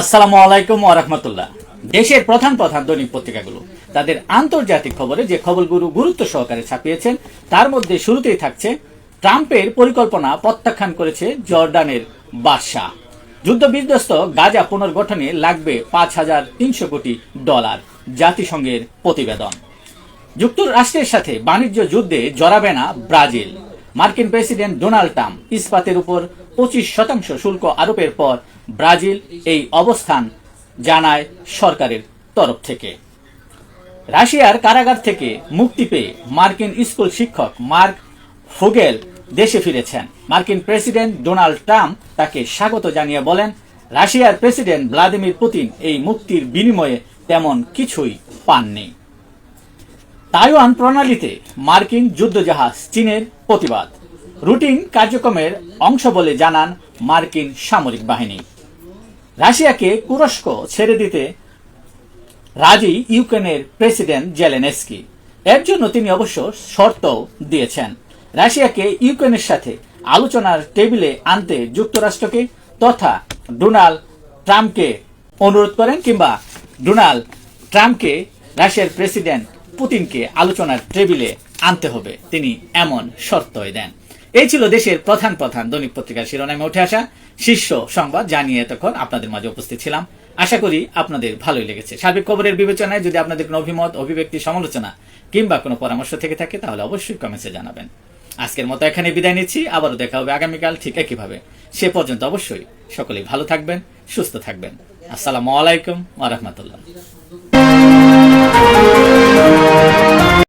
আসসালামু আলাইকুম ওরহমতুল্লাহ দেশের প্রধান প্রধান দৈনিক পত্রিকাগুলো। তাদের আন্তর্জাতিক খবরে যে খবরগুলো গুরুত্ব সহকারে ছাপিয়েছেন, তার মধ্যে শুরুতেই থাকছে, ট্রাম্পের পরিকল্পনা প্রত্যাখ্যান করেছে জর্ডানের বাদশাহ। যুদ্ধ বিধ্বস্ত গাজা পুনর্গঠনে লাগবে পাঁচ হাজার তিনশো কোটি ডলার জাতিসংঘের প্রতিবেদন। যুক্তরাষ্ট্রের সাথে বাণিজ্য যুদ্ধে জড়াবে না ব্রাজিল। মার্কিন প্রেসিডেন্ট ডোনাল্ড ট্রাম্প ইস্পাতের উপর পঁচিশ শতাংশ শুল্ক আরোপের পর ব্রাজিল এই অবস্থান জানায় সরকারের তরফ থেকে। রাশিয়ার কারাগার থেকে মুক্তি পেয়ে মার্কিন স্কুল শিক্ষক মার্ক ফুগেল দেশে ফিরেছেন। মার্কিন প্রেসিডেন্ট ডোনাল্ড ট্রাম্প তাকে স্বাগত জানিয়ে বলেন, রাশিয়ার প্রেসিডেন্ট ভ্লাদিমির পুতিন এই মুক্তির বিনিময়ে তেমন কিছুই পাননি। তাইওয়ান প্রণালীতে মার্কিন যুদ্ধজাহাজ চীনের প্রতিবাদ। রুটিন কার্যক্রমের অংশ বলে জানান মার্কিন সামরিক বাহিনী। রাশিয়াকে তুরস্ক ছেড়ে দিতে রাজি ইউক্রেনের প্রেসিডেন্ট জেলেনেস্কি। এর জন্য তিনি অবশ্য শর্তও দিয়েছেন। রাশিয়াকে ইউক্রেনের সাথে আলোচনার টেবিলে আনতে যুক্তরাষ্ট্রকে তথা ডোনাল্ড ট্রাম্পকে অনুরোধ করেন কিংবা ডোনাল্ড ট্রাম্পকে রাশিয়ার প্রেসিডেন্ট পুতিনকে আলোচনার টেবিলে আনতে হবে। তিনি এমন শর্তই দেন। এই ছিল দেশের প্রধান প্রধান দৈনিক পত্রিকার শিরোনামে উঠে আসা শীর্ষ সংবাদ জানিয়ে এতক্ষণ আপনাদের মাঝে উপস্থিত ছিলাম। আশা করি আপনাদের ভালোই লেগেছে। সার্বিক খবরের বিবেচনায় যদি আপনাদের কোনো অভিমত, অভিব্যক্তি, সমালোচনা কিংবা কোনো পরামর্শ থেকে থাকে, তাহলে অবশ্যই কমেন্টসে জানাবেন। আজকের মতো এখানে বিদায় নিচ্ছি। আবারও দেখা হবে আগামীকাল ঠিক একইভাবে। সে পর্যন্ত অবশ্যই সকলেই ভালো থাকবেন, সুস্থ থাকবেন। আসসালামু আলাইকুম ওয়া রাহমাতুল্লাহ।